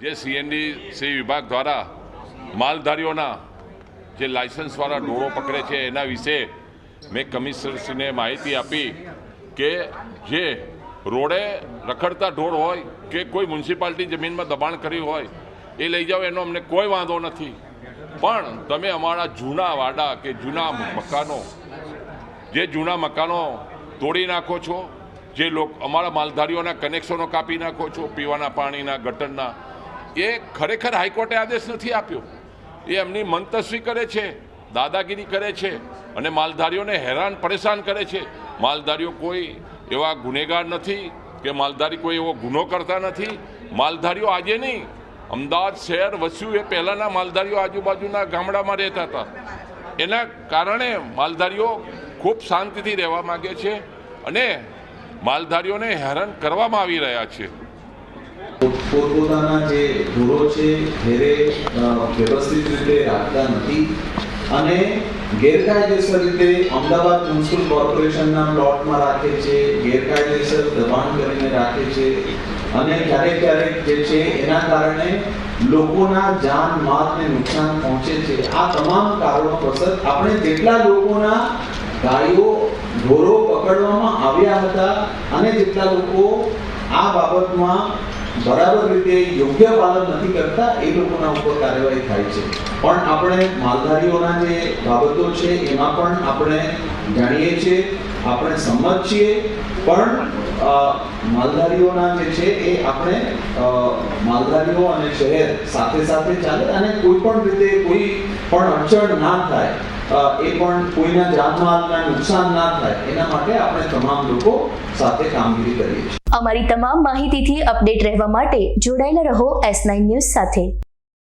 જે C&D C વિભાગ દ્વારા માલધારીઓના જે લાયસન્સવાળા ડોળો પકડે છે, એના વિશે મેં કમિશનરશ્રીને માહિતી આપી કે જે રોડે રખડતા ઢોર હોય કે કોઈ મ્યુનિસિપાલિટી જમીનમાં દબાણ કર્યું હોય, એ લઈ જાઓ, એનો અમને કોઈ વાંધો નથી. પણ તમે અમારા જૂના વાડા કે જૂના મકાનો, જે જૂના મકાનો તોડી નાખો છો, જે લોક, અમારા માલધારીઓના કનેક્શનો કાપી નાખો છો, પીવાના પાણીના, ગટરના એ ખરેખર હાઈકોર્ટે આદેશ નથી આપ્યો. એ એમની મંતસ્વી કરે છે, દાદાગીરી કરે છે અને માલધારીઓને હેરાન, પરેશાન કરે છે. માલધારીઓ કોઈ એવા ગુનેગાર નથી કે માલધારી કોઈ એવો ગુનો કરતા નથી. માલધારીઓ આજે નહીં, અમદાવાદ શહેર વસ્યું એ પહેલાંના માલધારીઓ આજુબાજુના ગામડામાં રહેતા હતા. એના કારણે માલધારીઓ ખૂબ શાંતિથી રહેવા માગે છે અને માલધારીઓને હેરાન કરવામાં આવી રહ્યા છે. પોતપોતાના જે ઢોરો છે, ઘેરે વ્યવસ્થિત રીતે રાખતા નથી. અને ગેરકાયદેસર રીતે અમદાવાદ મ્યુનિસિપલ કોર્પોરેશનના પ્લોટમાં રાખે છે, ગેરકાયદેસર દબાણ કરીને રાખે છે. અને ક્યારેક ક્યારેક જે છે, એના કારણે લોકોના જાન માલને નુકસાન પહોંચે છે. આ તમામ કારણો પ્રસર આપણે જેટલા લોકોના ગાયો, ઢોરો પકડવામાં આવ્યા હતા અને જેટલા લોકો આ બાબતમાં બરાબર રીતે યોગ્ય પાલન નથી કરતા, એ લોકોના ઉપર કાર્યવાહી થાય છે. પણ આપણે માલધારીઓના જે બાબતો છે, એમાં પણ આપણે જાણીએ છીએ, આપણે સંમત છીએ, પણ માલધારીઓના જે છે, એ આપણે માલધારીઓ અને શહેર સાથે સાથે ચાલે અને કોઈ પણ રીતે કોઈ પણ અડચણ ના થાય એ પણ કોઈના જાનમાલના નુકસાન ના થાય, એના માટે આપણે તમામ લોકો સાથે કામગીરી કરીએ છીએ. અમારી તમામ માહિતીથી અપડેટ રહેવા માટે જોડાયેલા રહો એસ નાઇન ન્યૂઝ સાથે.